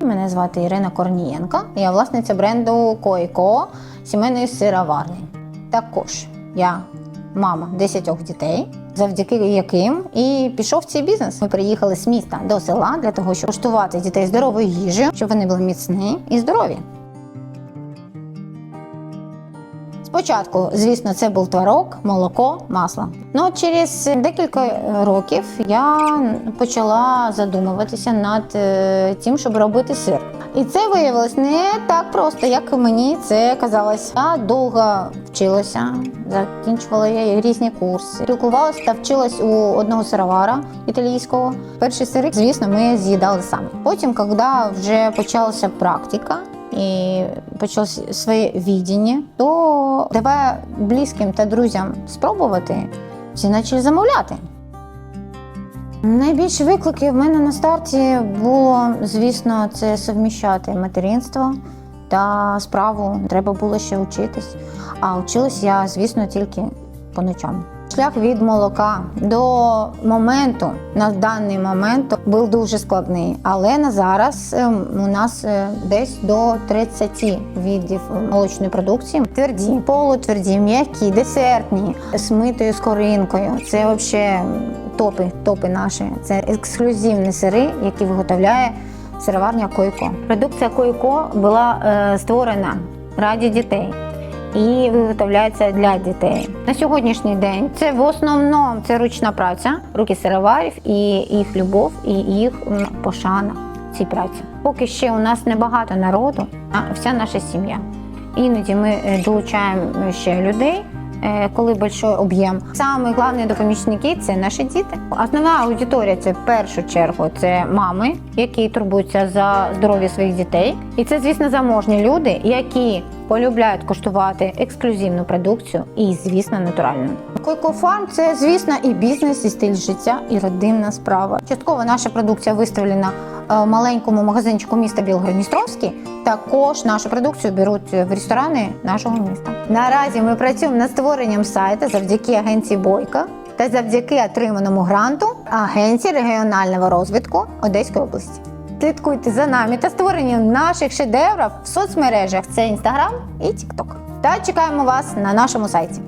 Мене звати Ірина Корнієнка, Я власниця бренду Койко сімейної сироварні. Також я мама 10 дітей, завдяки яким і пішов цей бізнес. Ми приїхали з міста до села для того, щоб коштувати дітей здоровою їжею, щоб вони були міцні і здорові. Спочатку, звісно, це був творог, молоко, масло. Ну через декілька років я почала задумуватися над е, тим, щоб робити сир. І це виявилось не так просто, як мені це казалось. Я довго вчилася, закінчувала я різні курси, спілкувалася та вчилась у одного сировара італійського. Перший сирик, звісно, ми з'їдали самі. Потім, коли вже почалася практика, і почалось своє відіння, то давай близьким та друзям спробувати, всі почали замовляти. Найбільші виклики в мене на старті було, звісно, це совміщати материнство та справу. Треба було ще вчитись. А вчилась я, звісно, тільки по ночам. Шлях від молока до моменту на даний момент був дуже складний, але на зараз ем, у нас е, десь до 30 видів молочної продукції. Тверді, полутверді, м'які, десертні, з митою скоринкою. Це взагалі топи, топи наші. Це ексклюзивні сири, які виготовляє сироварня Койко. Продукція Койко була е, створена раді дітей і виготовляється для дітей. На сьогоднішній день це в основному це ручна праця, руки сироварів і їх любов, і їх пошана цій праці. Поки ще у нас небагато народу, а вся наша сім'я. Іноді ми е, долучаємо ще людей. Е, Коли большой об'єм, саме головні допомічники це наші діти. Основна аудиторія це в першу чергу це мами, які турбуються за здоров'я своїх дітей, і це, звісно, заможні люди, які полюбляють коштувати ексклюзивну продукцію і, звісно, натуральну. Койко Фарм це, звісно, і бізнес, і стиль життя, і родинна справа. Частково наша продукція виставлена маленькому магазинчику міста Білгород-Дністровський. Також нашу продукцію беруть в ресторани нашого міста. Наразі ми працюємо над створенням сайту завдяки агенції Бойка та завдяки отриманому гранту Агенції регіонального розвитку Одеської області. Слідкуйте за нами та створенням наших шедеврів в соцмережах. Це Інстаграм і Тікток. Та чекаємо вас на нашому сайті.